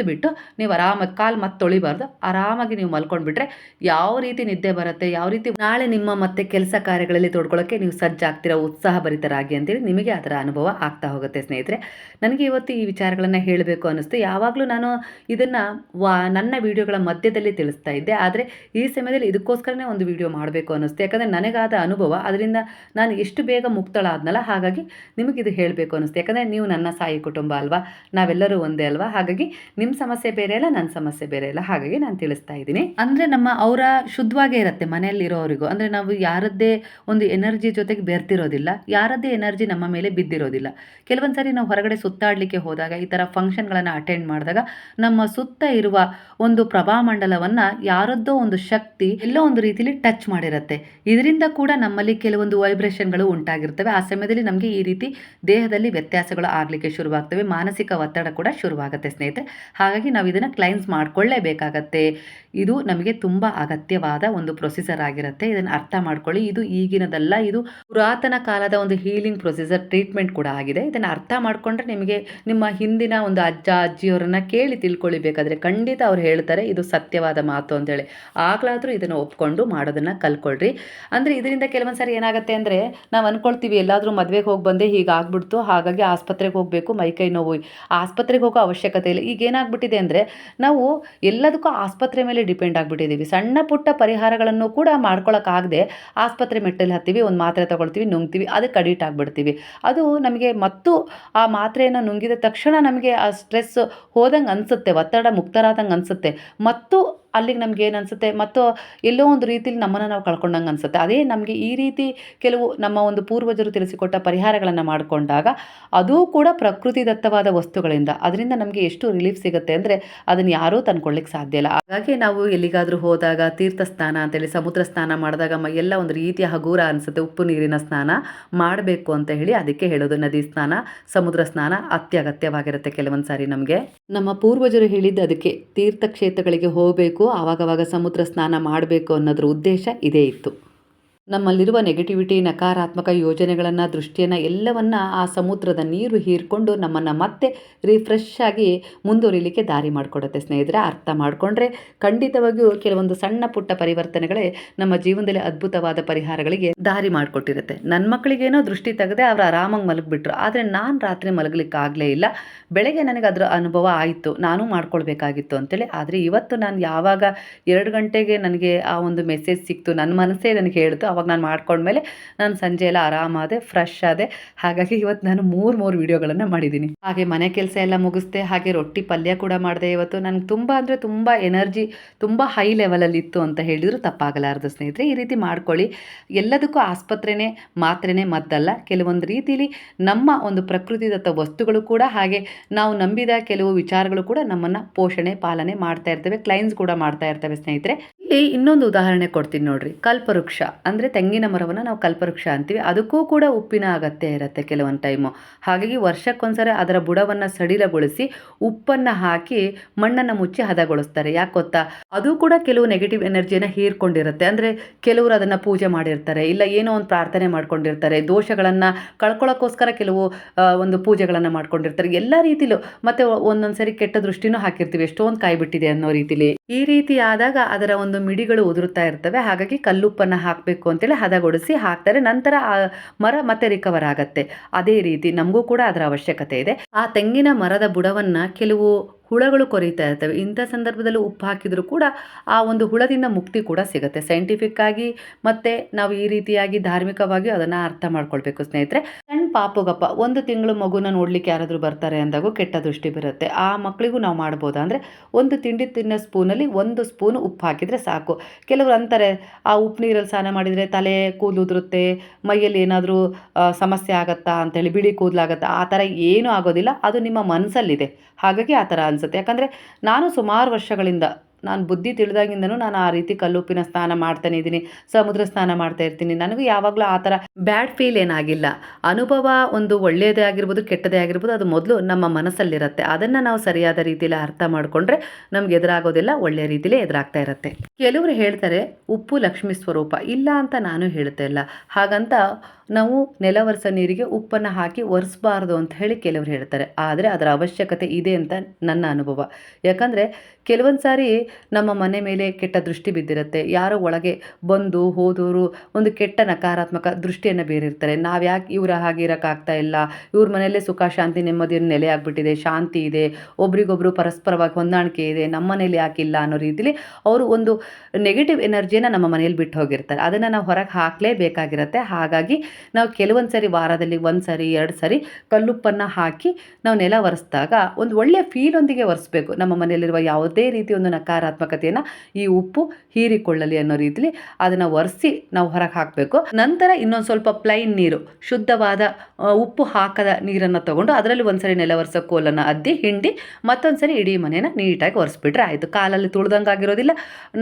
ಬಿಟ್ಟು ನೀವು ಆರಾಮಾಗಿ ಕಾಲು ಮತ್ತೆ ತೊಳಿಬಾರ್ದು. ಆರಾಮಾಗಿ ನೀವು ಮಲ್ಕೊಂಡ್ಬಿಟ್ರೆ ಯಾವ ರೀತಿ ನಿದ್ದೆ ಬರುತ್ತೆ, ಯಾವ ರೀತಿ ನಾಳೆ ನಿಮ್ಮ ಮತ್ತೆ ಕೆಲಸ ಕಾರ್ಯಗಳಲ್ಲಿ ತೊಡ್ಕೊಳ್ಳೋಕ್ಕೆ ನೀವು ಸಜ್ಜಾಗ್ತಿರೋ ಉತ್ಸಾಹ ಭರಿತರಾಗಿ ಅಂತೇಳಿ ನಿಮಗೆ ಅದರ ಅನುಭವ ಆಗ್ತಾ ಹೋಗುತ್ತೆ ಸ್ನೇಹಿತರೆ. ನನಗೆ ಇವತ್ತು ಈ ವಿಚಾರಗಳನ್ನು ಹೇಳಬೇಕು ಅನ್ನಿಸ್ತು. ಯಾವಾಗಲೂ ನಾನು ಇದನ್ನು ವಾ ನನ್ನ ವಿಡಿಯೋಗಳ ಮಧ್ಯದಲ್ಲಿ ತಿಳಿಸ್ತಾ ಇದ್ದೆ. ಆದರೆ ಈ ಸಮಯದಲ್ಲಿ ಇದಕ್ಕೋಸ್ಕರನೇ ಒಂದು ವಿಡಿಯೋ ಮಾಡಬೇಕು ಅನ್ನಿಸ್ತು. ಯಾಕಂದರೆ ನನಗಾದ ಅನುಭವ, ಅದರಿಂದ ನಾನು ಎಷ್ಟು ಬೇಗ ಮುಕ್ತಳಾದ್ನಲ್ಲ, ಹಾಗಾಗಿ ನಿಮಗೆ ಇದು ಹೇಳಬೇಕು ಅನ್ನಿಸ್ತು. ಯಾಕಂದರೆ ನೀವು ನನ್ನ ಸಾಯಿ ಕುಟುಂಬ ಅಲ್ವಾ, ನಾವೆಲ್ಲರೂ ಒಂದೇ ಅಲ್ವಾ, ಹಾಗಾಗಿ ನಿಮ್ಮ ಸಮಸ್ಯೆ ಬೇರೆ ಅಲ್ಲ ನನ್ನ ಸಮಸ್ಯೆ ಬೇರೆ ಇಲ್ಲ ಹಾಗಾಗಿ ನಾನು ತಿಳಿಸ್ತಾ ಇದ್ದೀನಿ. ಅಂದರೆ ನಮ್ಮ ಅವರ ಶುದ್ಧವಾಗೇ ಇರುತ್ತೆ ಮನೆಯಲ್ಲಿರೋರಿಗೂ. ಅಂದರೆ ನಾವು ಯಾರದ್ದೇ ಒಂದು ಎನರ್ಜಿ ಜೊತೆಗೆ ಬೆರ್ತಿರೋದಿಲ್ಲ, ಯಾರದ್ದೇ ಎನರ್ಜಿ ನಮ್ಮ ಮೇಲೆ ಬಿದ್ದಿರೋದಿಲ್ಲ. ಕೆಲವೊಂದು ಸಾರಿ ನಾವು ಹೊರಗಡೆ ಸುತ್ತಾಡಲಿಕ್ಕೆ ಹೋದಾಗ, ಈ ಥರ ಫಂಕ್ಷನ್ಗಳನ್ನು ಅಟೆಂಡ್ ಮಾಡಿದಾಗ ನಮ್ಮ ಸುತ್ತ ಇರುವ ಒಂದು ಪ್ರಭಾಮಂಡಲವನ್ನು ಯಾರದ್ದೋ ಒಂದು ಶಕ್ತಿ ಎಲ್ಲೋ ಒಂದು ರೀತಿಯಲ್ಲಿ ಟಚ್ ಮಾಡಿರುತ್ತೆ. ಇದರಿಂದ ಕೂಡ ನಮ್ಮಲ್ಲಿ ಕೆಲವೊಂದು ವೈಬ್ರೇಷನ್ಗಳು ಉಂಟಾಗಿರ್ತವೆ. ಆ ಸಮಯದಲ್ಲಿ ನಮಗೆ ಈ ರೀತಿ ದೇಹದಲ್ಲಿ ವ್ಯತ್ಯಾಸಗಳು ಆಗಲಿಕ್ಕೆ ಶುರುವಾಗ್ತವೆ. ಮಾನಸಿಕ ಒತ್ತಡ ಕೂಡ ಶುರುವಾಗುತ್ತೆ ಸ್ನೇಹಿತರೆ. ಹಾಗಾಗಿ ನಾವು ಇದನ್ನು ಕ್ಲೈನ್ಸ್ ಮಾಡ್ಕೊಳ್ಳೇಬೇಕಾಗತ್ತೆ. ಇದು ನಮಗೆ ತುಂಬ ಅಗತ್ಯವಾದ ಒಂದು ಪ್ರೊಸೀಜರ್ ಆಗಿರುತ್ತೆ. ಇದನ್ನು ಅರ್ಥ ಮಾಡ್ಕೊಳ್ಳಿ. ಇದು ಈಗಿನದಲ್ಲ. ಇದು ಪುರಾತನ ಕಾಲದ ಒಂದು ಹೀಲಿಂಗ್ ಪ್ರೊಸೀಜರ್ ಟ್ರೀಟ್ಮೆಂಟ್ ಕೂಡ ಆಗಿದೆ. ಇದನ್ನು ಅರ್ಥ ಮಾಡಿಕೊಂಡ್ರೆ ನಿಮಗೆ ನಿಮ್ಮ ಹಿಂದಿನ ಒಂದು ಅಜ್ಜ, ಅಜ್ಜಿಯವರನ್ನು ಕೇಳಿ ತಿಳ್ಕೊಳ್ಳಿಬೇಕಾದ್ರೆ ಖಂಡಿತ ಅವ್ರು ಹೇಳ್ತಾರೆ, ಇದು ಸತ್ಯವಾದ ಮಾತು ಅಂತೇಳಿ. ಆಗ್ಲಾದರೂ ಇದನ್ನು ಒಪ್ಕೊಂಡು ಮಾಡೋದನ್ನು ಕಲ್ಕೊಳ್ರಿ. ಅಂದರೆ ಇದರಿಂದ ಕೆಲವೊಂದು ಸಾರಿ ಏನಾಗುತ್ತೆ ಅಂದರೆ ನಾವು ಅಂದ್ಕೊಳ್ತೀವಿ ಎಲ್ಲಾದರೂ ಮದುವೆಗೆ ಹೋಗಿ ಬಂದೆ ಹೀಗಾಗ್ಬಿಡ್ತು ಹಾಗಾಗಿ ಆಸ್ಪತ್ರೆಗೆ ಹೋಗಬೇಕು ಮೈಕೈ ನೋವು. ಆಸ್ಪತ್ರೆಗೆ ಹೋಗೋ ಅವಶ್ಯಕತೆ ಇಲ್ಲ. ಈಗ ಏನಾಗ್ಬಿಟ್ಟಿದೆ ಅಂದರೆ ನಾವು ಎಲ್ಲದಕ್ಕೂ ಆಸ್ಪತ್ರೆ ಮೇಲೆ ಡಿಪೆಂಡ್ ಆಗಿಬಿಟ್ಟಿದ್ದೀವಿ ಸಣ್ಣ ಪುಟ್ಟ ಪರಿಹಾರಗಳನ್ನು ಕೂಡ ಮಾಡ್ಕೊಳ್ಳೋಕ್ಕಾಗದೆ ಆಸ್ಪತ್ರೆ ಮೆಟ್ಟಲ್ಲಿ ಹತ್ತೀವಿ, ಒಂದು ಮಾತ್ರೆ ತೊಗೊಳ್ತೀವಿ, ನುಂಗ್ತೀವಿ ಅದಕ್ಕೆ ಅಡಿಟ್ ಆಗಿಬಿಡ್ತೀವಿ. ಅದು ನಮಗೆ ಮತ್ತು ಆ ಮಾತ್ರೆಯನ್ನು ನುಂಗಿದ ತಕ್ಷಣ ನಮಗೆ ಆ ಸ್ಟ್ರೆಸ್ ಹೋದಂಗೆ ಅನಿಸುತ್ತೆ, ಒತ್ತಡ ಮುಕ್ತರಾದಂಗೆ ಅನಿಸುತ್ತೆ. ಮತ್ತು ಅಲ್ಲಿಗೆ ನಮ್ಗೆ ಏನು ಅನಿಸುತ್ತೆ? ಮತ್ತು ಎಲ್ಲೋ ಒಂದು ರೀತಿಲಿ ನಮ್ಮನ್ನು ನಾವು ಕಳ್ಕೊಂಡಂಗೆ ಅನಿಸುತ್ತೆ. ಅದೇ ನಮಗೆ ಈ ರೀತಿ ಕೆಲವು ನಮ್ಮ ಒಂದು ಪೂರ್ವಜರು ತಿಳಿಸಿಕೊಟ್ಟ ಪರಿಹಾರಗಳನ್ನು ಮಾಡಿಕೊಂಡಾಗ ಅದೂ ಕೂಡ ಪ್ರಕೃತಿದತ್ತವಾದ ವಸ್ತುಗಳಿಂದ ಅದರಿಂದ ನಮಗೆ ಎಷ್ಟು ರಿಲೀಫ್ ಸಿಗುತ್ತೆ ಅಂದರೆ ಅದನ್ನು ಯಾರೂ ತಂದ್ಕೊಳ್ಳಿಕ್ಕೆ ಸಾಧ್ಯ ಇಲ್ಲ. ಹಾಗಾಗಿ ನಾವು ಎಲ್ಲಿಗಾದರೂ ಹೋದಾಗ ತೀರ್ಥ ಸ್ನಾನ ಅಂತೇಳಿ ಸಮುದ್ರ ಸ್ನಾನ ಮಾಡಿದಾಗ ಎಲ್ಲ ಒಂದು ರೀತಿಯ ಹಗೂರ ಅನಿಸುತ್ತೆ. ಉಪ್ಪು ನೀರಿನ ಸ್ನಾನ ಮಾಡಬೇಕು ಅಂತ ಹೇಳಿ ಅದಕ್ಕೆ ಹೇಳೋದು ನದಿ ಸ್ನಾನ, ಸಮುದ್ರ ಸ್ನಾನ ಅತ್ಯಗತ್ಯವಾಗಿರುತ್ತೆ ಕೆಲವೊಂದು ಸಾರಿ ನಮಗೆ. ನಮ್ಮ ಪೂರ್ವಜರು ಹೇಳಿದ್ದು ಅದಕ್ಕೆ ತೀರ್ಥಕ್ಷೇತ್ರಗಳಿಗೆ ಹೋಗಬೇಕು ಆವಾಗವಾಗ ಸಮುದ್ರ ಸ್ನಾನ ಮಾಡಬೇಕು ಅನ್ನೋದ್ರ ಉದ್ದೇಶ ಇದೇ ಇತ್ತು. ನಮ್ಮಲ್ಲಿರುವ ನೆಗೆಟಿವಿಟಿ ನಕಾರಾತ್ಮಕ ಯೋಜನೆಗಳನ್ನು, ದೃಷ್ಟಿಯನ್ನು ಎಲ್ಲವನ್ನು ಆ ಸಮುದ್ರದ ನೀರು ಹೀರ್ಕೊಂಡು ನಮ್ಮನ್ನು ಮತ್ತೆ ರಿಫ್ರೆಶ್ ಆಗಿ ಮುಂದುವರಿಲಿಕ್ಕೆ ದಾರಿ ಮಾಡಿಕೊಡುತ್ತೆ ಸ್ನೇಹಿತರೆ. ಅರ್ಥ ಮಾಡಿಕೊಂಡ್ರೆ ಖಂಡಿತವಾಗಿಯೂ ಕೆಲವೊಂದು ಸಣ್ಣ ಪುಟ್ಟ ಪರಿವರ್ತನೆಗಳೇ ನಮ್ಮ ಜೀವನದಲ್ಲಿ ಅದ್ಭುತವಾದ ಪರಿಹಾರಗಳಿಗೆ ದಾರಿ ಮಾಡಿಕೊಟ್ಟಿರುತ್ತೆ. ನನ್ನ ಮಕ್ಕಳಿಗೇನೋ ದೃಷ್ಟಿ ತೆಗೆದೆ ಅವ್ರು ಆರಾಮಾಗಿ ಮಲಗಿಬಿಟ್ರು. ಆದರೆ ನಾನು ರಾತ್ರಿ ಮಲಗಲಿಕ್ಕೆ ಆಗಲೇ ಇಲ್ಲ. ಬೆಳಗ್ಗೆ ನನಗೆ ಅದರ ಅನುಭವ ಆಯಿತು. ನಾನು ಮಾಡ್ಕೊಳ್ಬೇಕಾಗಿತ್ತು ಅಂತೇಳಿ. ಆದರೆ ಇವತ್ತು ನಾನು ಯಾವಾಗ ಎರಡು ಗಂಟೆಗೆ ನನಗೆ ಆ ಒಂದು ಮೆಸೇಜ್ ಸಿಕ್ತು ನನ್ನ ಮನಸ್ಸೇ ನನಗೆ ಹೇಳ್ತು ಅವಾಗ ನಾನು ಮಾಡ್ಕೊಂಡ್ಮೇಲೆ ನಾನು ಸಂಜೆ ಎಲ್ಲ ಆರಾಮಾದೆ ಫ್ರೆಶ್ ಆದೆ. ಹಾಗಾಗಿ ಇವತ್ತು ನಾನು ಮೂರು ಮೂರು ವಿಡಿಯೋಗಳನ್ನು ಮಾಡಿದ್ದೀನಿ ಹಾಗೆ ಮನೆ ಕೆಲಸ ಎಲ್ಲ ಮುಗಿಸ್ದೆ, ಹಾಗೆ ರೊಟ್ಟಿ ಪಲ್ಯ ಕೂಡ ಮಾಡಿದೆ. ಇವತ್ತು ನನಗೆ ತುಂಬ ಅಂದರೆ ತುಂಬ ಎನರ್ಜಿ ತುಂಬ ಹೈ ಲೆವೆಲಲ್ಲಿ ಇತ್ತು ಅಂತ ಹೇಳಿದ್ರು ತಪ್ಪಾಗಲಾರದು ಸ್ನೇಹಿತರೆ. ಈ ರೀತಿ ಮಾಡ್ಕೊಳ್ಳಿ. ಎಲ್ಲದಕ್ಕೂ ಆಸ್ಪತ್ರೆನೇ ಮಾತ್ರೆನೇ ಮದ್ದಲ್ಲ. ಕೆಲವೊಂದು ರೀತಿಲಿ ನಮ್ಮ ಒಂದು ಪ್ರಕೃತಿದತ್ತ ವಸ್ತುಗಳು ಕೂಡ ಹಾಗೆ ನಾವು ನಂಬಿದ ಕೆಲವು ವಿಚಾರಗಳು ಕೂಡ ನಮ್ಮನ್ನು ಪೋಷಣೆ, ಪಾಲನೆ ಮಾಡ್ತಾ ಇರ್ತವೆ ಕ್ಲೈನ್ಸ್ ಕೂಡ ಮಾಡ್ತಾ ಇರ್ತವೆ ಸ್ನೇಹಿತರೆ. ಇಲ್ಲಿ ಇನ್ನೊಂದು ಉದಾಹರಣೆ ಕೊಡ್ತೀನಿ ನೋಡ್ರಿ. ಕಲ್ಪವೃಕ್ಷ. ಅಂದರೆ ತೆಂಗಿನ ಮರವನ್ನು ನಾವು ಕಲ್ಪವೃಕ್ಷ ಅಂತೀವಿ. ಅದಕ್ಕೂ ಕೂಡ ಉಪ್ಪಿನ ಅಗತ್ಯ ಇರುತ್ತೆ ಕೆಲವೊಂದು ಟೈಮು ಹಾಗಾಗಿ ವರ್ಷಕ್ಕೊಂದ್ಸರಿ ಅದರ ಬುಡವನ್ನು ಸಡಿಲಗೊಳಿಸಿ ಉಪ್ಪನ್ನು ಹಾಕಿ ಮಣ್ಣನ್ನು ಮುಚ್ಚಿ ಹದಗೊಳಿಸ್ತಾರೆ. ಯಾಕೆ ಗೊತ್ತಾ? ಅದು ಕೂಡ ಕೆಲವು ನೆಗೆಟಿವ್ ಎನರ್ಜಿಯನ್ನು ಹೀರ್ಕೊಂಡಿರುತ್ತೆ. ಅಂದರೆ ಕೆಲವರು ಅದನ್ನು ಪೂಜೆ ಮಾಡಿರ್ತಾರೆ. ಇಲ್ಲ ಏನೋ ಒಂದು ಪ್ರಾರ್ಥನೆ ಮಾಡ್ಕೊಂಡಿರ್ತಾರೆ. ದೋಷಗಳನ್ನು ಕಳ್ಕೊಳ್ಳೋಕ್ಕೋಸ್ಕರ ಕೆಲವು ಒಂದು ಪೂಜೆಗಳನ್ನು ಮಾಡ್ಕೊಂಡಿರ್ತಾರೆ. ಎಲ್ಲ ರೀತಿಲೂ ಮತ್ತೆ ಒಂದೊಂದು ಸರಿ ಕೆಟ್ಟ ದೃಷ್ಟಿನೂ ಹಾಕಿರ್ತೀವಿ. ಎಷ್ಟೊಂದು ಕಾಯಿ ಬಿಟ್ಟಿದೆ ಅನ್ನೋ ರೀತಿಲಿ. ಈ ರೀತಿ ಆದಾಗ ಅದರ ಒಂದು ಮಿಡಿಗಳು ಉದುರುತ್ತಾ ಇರ್ತವೆ. ಹಾಗಾಗಿ ಕಲ್ಲುಪ್ಪನ್ನು ಹಾಕಬೇಕು ಅಂತೇಳಿ ಹದಗೊಡಿಸಿ ಹಾಕ್ತಾರೆ. ನಂತರ ಆ ಮರ ಮತ್ತೆ ರಿಕವರ್ ಆಗತ್ತೆ. ಅದೇ ರೀತಿ ನಮಗೂ ಕೂಡ ಅದರ ಅವಶ್ಯಕತೆ ಇದೆ. ಆ ತೆಂಗಿನ ಮರದ ಬುಡವನ್ನ ಕೆಲವು ಹುಳಗಳು ಕೊರೀತಾ ಇರ್ತವೆ. ಇಂಥ ಸಂದರ್ಭದಲ್ಲಿ ಉಪ್ಪು ಹಾಕಿದರೂ ಕೂಡ ಆ ಒಂದು ಹುಳದಿಂದ ಮುಕ್ತಿ ಕೂಡ ಸಿಗುತ್ತೆ. ಸೈಂಟಿಫಿಕ್ ಆಗಿ ಮತ್ತೆ ನಾವು ಈ ರೀತಿಯಾಗಿ ಧಾರ್ಮಿಕವಾಗಿ ಅದನ್ನು ಅರ್ಥ ಮಾಡ್ಕೊಳ್ಬೇಕು ಸ್ನೇಹಿತರೆ. ಸಣ್ಣ ಪಾಪುಗಪ್ಪ, ಒಂದು ತಿಂಗಳು ಮಗುನ ನೋಡ್ಲಿಕ್ಕೆ ಯಾರಾದರೂ ಬರ್ತಾರೆ ಅಂದಾಗೂ ಕೆಟ್ಟ ದೃಷ್ಟಿ ಬರುತ್ತೆ. ಆ ಮಕ್ಕಳಿಗೂ ನಾವು ಮಾಡ್ಬೋದಾ? ಅಂದರೆ ಒಂದು ತಿಂಡಿ ತಿನ್ನೋ ಸ್ಪೂನಲ್ಲಿ ಒಂದು ಸ್ಪೂನ್ ಉಪ್ಪು ಹಾಕಿದರೆ ಸಾಕು. ಕೆಲವರು ಅಂತಾರೆ, ಆ ಉಪ್ಪು ನೀರಲ್ಲಿ ಸ್ನಾನ ಮಾಡಿದರೆ ತಲೆ ಕೂದಲು ಉದುರುತ್ತೆ, ಮೈಯಲ್ಲಿ ಏನಾದರೂ ಸಮಸ್ಯೆ ಆಗತ್ತಾ ಅಂತೇಳಿ, ಬಿಳಿ ಕೂದಲಾಗತ್ತಾ, ಆ ಥರ ಏನೂ ಆಗೋದಿಲ್ಲ. ಅದು ನಿಮ್ಮ ಮನಸ್ಸಲ್ಲಿದೆ. ಹಾಗಾಗಿ ಆ ಥರ ಅನಿಸುತ್ತೆ. ಯಾಕಂದರೆ ನಾನು ಸುಮಾರು ವರ್ಷಗಳಿಂದ, ನಾನು ಬುದ್ಧಿ ತಿಳಿದಾಗಿಂದನೂ ನಾನು ಆ ರೀತಿ ಕಲ್ಲುಪ್ಪಿನ ಸ್ನಾನ ಮಾಡ್ತಾನೆ ಇದ್ದೀನಿ, ಸಮುದ್ರ ಸ್ನಾನ ಮಾಡ್ತಾ ಇರ್ತೀನಿ. ನನಗೂ ಯಾವಾಗಲೂ ಆ ಥರ ಬ್ಯಾಡ್ ಫೀಲ್ ಏನಾಗಿಲ್ಲ. ಅನುಭವ ಒಂದು ಒಳ್ಳೆಯದೇ ಆಗಿರ್ಬೋದು, ಕೆಟ್ಟದೇ ಆಗಿರ್ಬೋದು, ಅದು ಮೊದಲು ನಮ್ಮ ಮನಸ್ಸಲ್ಲಿರುತ್ತೆ. ಅದನ್ನು ನಾವು ಸರಿಯಾದ ರೀತಿಯಲ್ಲಿ ಅರ್ಥ ಮಾಡಿಕೊಂಡ್ರೆ ನಮ್ಗೆ ಎದುರಾಗೋದಿಲ್ಲ ಒಳ್ಳೆಯ ರೀತಿಯಲ್ಲಿ ಎದುರಾಗ್ತಾ ಇರುತ್ತೆ. ಕೆಲವರು ಹೇಳ್ತಾರೆ, ಉಪ್ಪು ಲಕ್ಷ್ಮೀ ಸ್ವರೂಪ. ಇಲ್ಲ ಅಂತ ನಾನು ಹೇಳ್ತಾ ಇಲ್ಲ. ಹಾಗಂತ ನಾವು ನೆಲವರ್ಸ ನೀರಿಗೆ ಉಪ್ಪನ್ನು ಹಾಕಿ ಒರೆಸ್ಬಾರ್ದು ಅಂತ ಹೇಳಿ ಕೆಲವರು ಹೇಳ್ತಾರೆ. ಆದರೆ ಅದರ ಅವಶ್ಯಕತೆ ಇದೆ ಅಂತ ನನ್ನ ಅನುಭವ. ಯಾಕಂದರೆ ಕೆಲವೊಂದು ಸಾರಿ ನಮ್ಮ ಮನೆ ಮೇಲೆ ಕೆಟ್ಟ ದೃಷ್ಟಿ ಬಿದ್ದಿರುತ್ತೆ. ಯಾರೋ ಒಳಗೆ ಬಂದು ಹೋದವರು ಒಂದು ಕೆಟ್ಟ ನಕಾರಾತ್ಮಕ ದೃಷ್ಟಿಯನ್ನು ಬೇರಿರ್ತಾರೆ. ನಾವು ಯಾಕೆ ಇವರ ಹಾಗೆ ಇರೋಕ್ಕಾಗ್ತಾ ಇಲ್ಲ? ಇವ್ರ ಮನೆಯಲ್ಲೇ ಸುಖ, ಶಾಂತಿ ನೆಮ್ಮದಿಯನ್ನು ನೆಲೆ ಆಗಿಬಿಟ್ಟಿದೆ, ಶಾಂತಿ ಇದೆ, ಒಬ್ರಿಗೊಬ್ರು ಪರಸ್ಪರವಾಗಿ ಹೊಂದಾಣಿಕೆ ಇದೆ, ನಮ್ಮ ಮನೇಲಿ ಯಾಕಿಲ್ಲ ಅನ್ನೋ ರೀತಿಲಿ ಅವರು ಒಂದು ನೆಗೆಟಿವ್ ಎನರ್ಜಿಯನ್ನು ನಮ್ಮ ಮನೇಲಿ ಬಿಟ್ಟು ಹೋಗಿರ್ತಾರೆ. ಅದನ್ನು ನಾವು ಹೊರಗೆ ಹಾಕಲೇಬೇಕಾಗಿರುತ್ತೆ. ಹಾಗಾಗಿ ನಾವು ಕೆಲವೊಂದು ಸರಿ ವಾರದಲ್ಲಿ ಒಂದು ಸರಿ, ಎರಡು ಸರಿ ಕಲ್ಲುಪ್ಪನ್ನು ಹಾಕಿ ನಾವು ನೆಲ ಒರೆಸಿದಾಗ ಒಂದು ಒಳ್ಳೆಯ ಫೀಲೊಂದಿಗೆ ಒರೆಸ್ಬೇಕು. ನಮ್ಮ ಮನೆಯಲ್ಲಿರುವ ಯಾವುದೇ ರೀತಿ ಒಂದು ನಕಾರಾತ್ಮಕತೆಯನ್ನು ಈ ಉಪ್ಪು ಹೀರಿಕೊಳ್ಳಲಿ ಅನ್ನೋ ರೀತಿಲಿ ಅದನ್ನು ಒರೆಸಿ ನಾವು ಹೊರಗೆ ಹಾಕಬೇಕು. ನಂತರ ಇನ್ನೊಂದು ಸ್ವಲ್ಪ ಪ್ಲೈನ್ ನೀರು, ಶುದ್ಧವಾದ ಉಪ್ಪು ಹಾಕದ ನೀರನ್ನು ತಗೊಂಡು ಅದರಲ್ಲಿ ಒಂದ್ಸರಿ ನೆಲ ಒರೆಸೋ ಕೋಲನ್ನು ಅದ್ದಿ, ಹಿಂಡಿ ಮತ್ತೊಂದು ಸರಿ ಇಡೀ ಮನೆಯನ್ನು ನೀಟಾಗಿ ಒರೆಸ್ಬಿಟ್ರೆ ಆಯಿತು. ಕಾಲಲ್ಲಿ ತುಳ್ದಂಗೆ ಆಗಿರೋದಿಲ್ಲ.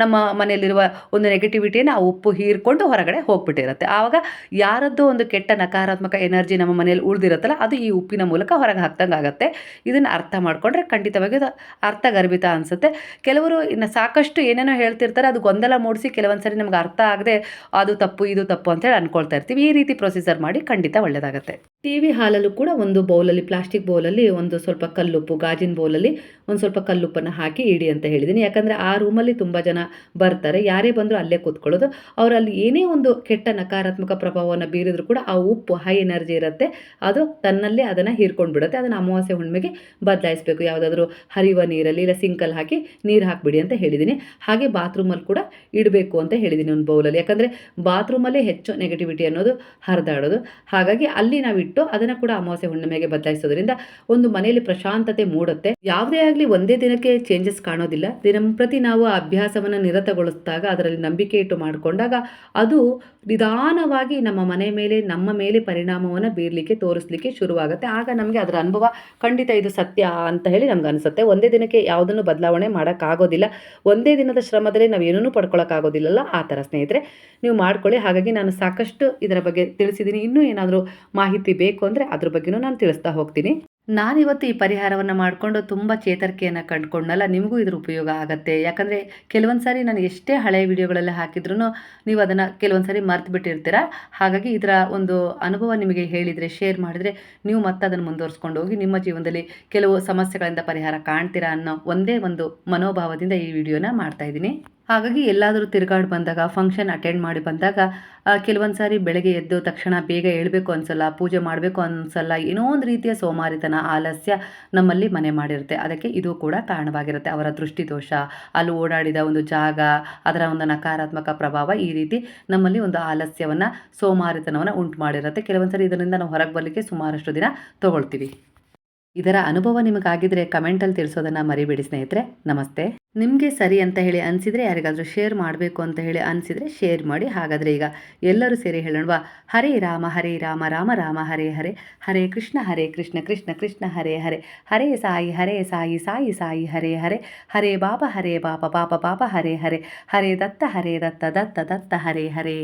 ನಮ್ಮ ಮನೆಯಲ್ಲಿರುವ ಒಂದು ನೆಗೆಟಿವಿಟಿಯನ್ನು ಆ ಉಪ್ಪು ಹೀರ್ಕೊಂಡು ಹೊರಗಡೆ ಹೋಗ್ಬಿಟ್ಟಿರುತ್ತೆ. ಆವಾಗ ಯಾರದ್ದೋ ಒಂದು ಕೆಟ್ಟ ನಕಾರಾತ್ಮಕ ಎನರ್ಜಿ ನಮ್ಮ ಮನೆಯಲ್ಲಿ ಉಳಿದಿರುತ್ತಲ್ಲ, ಅದು ಈ ಉಪ್ಪಿನ ಮೂಲಕ ಹೊರಗೆ ಹಾಕ್ದಂಗೆ ಆಗುತ್ತೆ. ಇದನ್ನು ಅರ್ಥ ಮಾಡಿಕೊಂಡ್ರೆ ಖಂಡಿತವಾಗಿ ಅದು ಅರ್ಥಗರ್ಭಿತ ಅನಿಸುತ್ತೆ. ಕೆಲವರು ಇನ್ನು ಸಾಕಷ್ಟು ಏನೇನೋ ಹೇಳ್ತಿರ್ತಾರೆ, ಅದು ಗೊಂದಲ ಮೂಡಿಸಿ ಕೆಲವೊಂದು ಸರಿ ನಮ್ಗೆ ಅರ್ಥ ಆಗದೆ, ಅದು ತಪ್ಪು, ಇದು ತಪ್ಪು ಅಂತೇಳಿ ಅನ್ಕೊಳ್ತಾ ಇರ್ತೀವಿ. ಈ ರೀತಿ ಪ್ರೊಸೀಜರ್ ಮಾಡಿ ಖಂಡಿತ ಒಳ್ಳೆಯದಾಗುತ್ತೆ ಟಿ ವಿ ಹಾಲಲ್ಲೂ ಕೂಡ ಒಂದು ಬೌಲಲ್ಲಿ, ಪ್ಲಾಸ್ಟಿಕ್ ಬೌಲಲ್ಲಿ, ಒಂದು ಸ್ವಲ್ಪ ಕಲ್ಲುಪ್ಪು, ಗಾಜಿನ ಬೌಲಲ್ಲಿ ಒಂದು ಸ್ವಲ್ಪ ಕಲ್ಲುಪ್ಪನ್ನು ಹಾಕಿ ಇಡಿ ಅಂತ ಹೇಳಿದ್ದೀನಿ. ಯಾಕಂದರೆ ಆ ರೂಮಲ್ಲಿ ತುಂಬ ಜನ ಬರ್ತಾರೆ, ಯಾರೇ ಬಂದರೂ ಅಲ್ಲೇ ಕೂತ್ಕೊಳ್ಳೋದು. ಅವರಲ್ಲಿ ಏನೇ ಒಂದು ಕೆಟ್ಟ ನಕಾರಾತ್ಮಕ ಪ್ರಭಾವವನ್ನು ಬೀರಿದ್ರು ಕೂಡ ಆ ಉಪ್ಪು ಹೈ ಎನರ್ಜಿ ಇರುತ್ತೆ. ಅದು ತನ್ನಲ್ಲೇ ಅದನ್ನು ಹೀರ್ಕೊಂಡು ಬಿಡುತ್ತೆ ಅದನ್ನು ಅಮಾವಾಸ್ಯೆ ಹುಣ್ಣಿಮೆಗೆ ಬದಲಾಯಿಸಬೇಕು. ಯಾವುದಾದ್ರೂ ಹರಿಯುವ ನೀರಲ್ಲಿ ಇಲ್ಲ ಸಿಂಕಲ್ಲಿ ಹಾಕಿ ನೀರು ಹಾಕಿಬಿಡಿ ಅಂತ ಹೇಳಿದ್ದೀನಿ ಹಾಗೆ ಬಾತ್ರೂಮಲ್ಲಿ ಕೂಡ ಇಡಬೇಕು ಅಂತ ಹೇಳಿದ್ದೀನಿ ಒಂದು ಬೌಲಲ್ಲಿ ಯಾಕಂದರೆ ಬಾತ್ರೂಮಲ್ಲೇ ಹೆಚ್ಚು ನೆಗೆಟಿವಿಟಿ ಅನ್ನೋದು ಹರಿದಾಡೋದು. ಹಾಗಾಗಿ ಅಲ್ಲಿ ನಾವು ಇಟ್ಟು ಅದನ್ನು ಕೂಡ ಅಮಾವಾಸ್ಯೆ ಹುಣ್ಣಿಮೆಗೆ ಬದಲಾಯಿಸೋದ್ರಿಂದ ಒಂದು ಮನೆಯಲ್ಲಿ ಪ್ರಶಾಂತತೆ ಮೂಡುತ್ತೆ. ಯಾವುದೇ ಆಗಲಿ ಒಂದೇ ದಿನಕ್ಕೆ ಚೇಂಜಸ್ ಕಾಣೋದಿಲ್ಲ. ದಿನಂಪ್ರತಿ ನಾವು ಆ ಅಭ್ಯಾಸವನ್ನು ನಿರತಗೊಳಿಸಿದಾಗ, ಅದರಲ್ಲಿ ನಂಬಿಕೆ ಇಟ್ಟು ಮಾಡಿಕೊಂಡಾಗ ಅದು ನಿಧಾನವಾಗಿ ನಮ್ಮ ಮನೆ ನಮ್ಮ ಮೇಲೆ ಪರಿಣಾಮವನ್ನು ಬೀರಲಿಕ್ಕೆ, ತೋರಿಸ್ಲಿಕ್ಕೆ ಶುರುವಾಗುತ್ತೆ. ಆಗ ನಮಗೆ ಅದರ ಅನುಭವ ಖಂಡಿತ ಇದು ಸತ್ಯ ಅಂತ ಹೇಳಿ ನಮ್ಗೆ ಅನಿಸುತ್ತೆ. ಒಂದೇ ದಿನಕ್ಕೆ ಯಾವುದನ್ನು ಬದಲಾವಣೆ ಮಾಡೋಕ್ಕಾಗೋದಿಲ್ಲ. ಒಂದೇ ದಿನದ ಶ್ರಮದಲ್ಲಿ ನಾವು ಏನೂ ಪಡ್ಕೊಳ್ಳೋಕ್ಕಾಗೋದಿಲ್ಲಲ್ಲ ಆ ಥರ ಸ್ನೇಹಿತರೆ. ನೀವು ಮಾಡ್ಕೊಳ್ಳಿ. ಹಾಗಾಗಿ ನಾನು ಸಾಕಷ್ಟು ಇದರ ಬಗ್ಗೆ ತಿಳಿಸಿದ್ದೀನಿ ಇನ್ನೂ ಏನಾದರೂ ಮಾಹಿತಿ ಬೇಕು ಅಂದರೆ ಅದ್ರ ಬಗ್ಗೆನೂ ನಾನು ತಿಳಿಸ್ತಾ ಹೋಗ್ತೀನಿ. ನಾನಿವತ್ತು ಈ ಪರಿಹಾರವನ್ನು ಮಾಡಿಕೊಂಡು ತುಂಬ ಚೇತರಿಕೆಯನ್ನು ಕಂಡುಕೊಂಡಲ್ಲ ನಿಮಗೂ ಇದ್ರ ಉಪಯೋಗ ಆಗುತ್ತೆ. ಯಾಕಂದರೆ ಕೆಲವೊಂದು ಸಾರಿ ನಾನು ಎಷ್ಟೇ ಹಳೆಯ ವಿಡಿಯೋಗಳಲ್ಲಿ ಹಾಕಿದ್ರೂ ನೀವು ಅದನ್ನು ಕೆಲವೊಂದು ಸಾರಿ ಮರ್ತು ಬಿಟ್ಟಿರ್ತೀರ. ಹಾಗಾಗಿ ಇದರ ಒಂದು ಅನುಭವ ನಿಮಗೆ ಹೇಳಿದರೆ, ಶೇರ್ ಮಾಡಿದರೆ ನೀವು ಮತ್ತೆ ಅದನ್ನು ಮುಂದುವರಿಸ್ಕೊಂಡು ಹೋಗಿ ನಿಮ್ಮ ಜೀವನದಲ್ಲಿ ಕೆಲವು ಸಮಸ್ಯೆಗಳಿಂದ ಪರಿಹಾರ ಕಾಣ್ತೀರಾ ಅನ್ನೋ ಒಂದೇ ಒಂದು ಮನೋಭಾವದಿಂದ ಈ ವಿಡಿಯೋನ ಮಾಡ್ತಾ ಇದ್ದೀನಿ. ಹಾಗಾಗಿ ಎಲ್ಲಾದರೂ ತಿರುಗಾಡಿ ಬಂದಾಗ ಫಂಕ್ಷನ್ ಅಟೆಂಡ್ ಮಾಡಿ ಬಂದಾಗ ಕೆಲವೊಂದು ಸಾರಿ ಬೆಳಗ್ಗೆ ಎದ್ದು ತಕ್ಷಣ ಬೇಗ ಏಳಬೇಕು ಅನ್ಸಲ್ಲ, ಪೂಜೆ ಮಾಡಬೇಕು ಅನ್ಸಲ್ಲ, ಏನೋ ಒಂದು ರೀತಿಯ ಸೋಮಾರಿತನ, ಆಲಸ್ಯ ನಮ್ಮಲ್ಲಿ ಮನೆ ಮಾಡಿರುತ್ತೆ. ಅದಕ್ಕೆ ಇದು ಕೂಡ ಕಾರಣವಾಗಿರುತ್ತೆ. ಅವರ ದೃಷ್ಟಿದೋಷ, ಅಲ್ಲಿ ಓಡಾಡಿದ ಒಂದು ಜಾಗ, ಅದರ ಒಂದು ನಕಾರಾತ್ಮಕ ಪ್ರಭಾವ ಈ ರೀತಿ ನಮ್ಮಲ್ಲಿ ಒಂದು ಆಲಸ್ಯವನ್ನು, ಸೋಮಾರಿತನವನ್ನು ಉಂಟು ಮಾಡಿರುತ್ತೆ. ಕೆಲವೊಂದು ಸಾರಿ ಇದರಿಂದ ನಾವು ಹೊರಗೆ ಬರಲಿಕ್ಕೆ ಸುಮಾರಷ್ಟು ದಿನ ತಗೊಳ್ತೀವಿ. ಇದರ ಅನುಭವ ನಿಮಗಾಗಿದ್ದರೆ ಕಮೆಂಟಲ್ಲಿ ತಿಳಿಸೋದನ್ನು ಮರಿಬೇಡಿ ಸ್ನೇಹಿತರೆ. ನಮಸ್ತೆ. ನಿಮಗೆ ಸರಿ ಅಂತ ಹೇಳಿ ಅನಿಸಿದರೆ ಯಾರಿಗಾದರೂ ಶೇರ್ ಮಾಡಬೇಕು ಅಂತ ಹೇಳಿ ಅನಿಸಿದರೆ ಶೇರ್ ಮಾಡಿ ಹಾಗಾದರೆ ಈಗ ಎಲ್ಲರೂ ಸೇರಿ ಹೇಳೋಣವಾ ಹರೇ ರಾಮ ಹರೇ ರಾಮ ರಾಮ ರಾಮ, ಹರೇ ಹರೇ ಹರೇ ಕೃಷ್ಣ ಹರೇ ಕೃಷ್ಣ ಕೃಷ್ಣ ಕೃಷ್ಣ, ಹರೇ ಹರೇ ಹರೇ ಸಾಯಿ ಹರೇ ಸಾಯಿ ಸಾಯಿ ಸಾಯಿ, ಹರೇ ಹರೇ ಹರೇ ಬಾಬಾ, ಹರೇ ಬಾಪ ಪಾಪ ಪಾಪ ಹರೇ ಹರೇ ಹರೇ ದತ್ತ ಹರೇ ದತ್ತ ದತ್ತ ದತ್ತ, ಹರೇ ಹರೇ.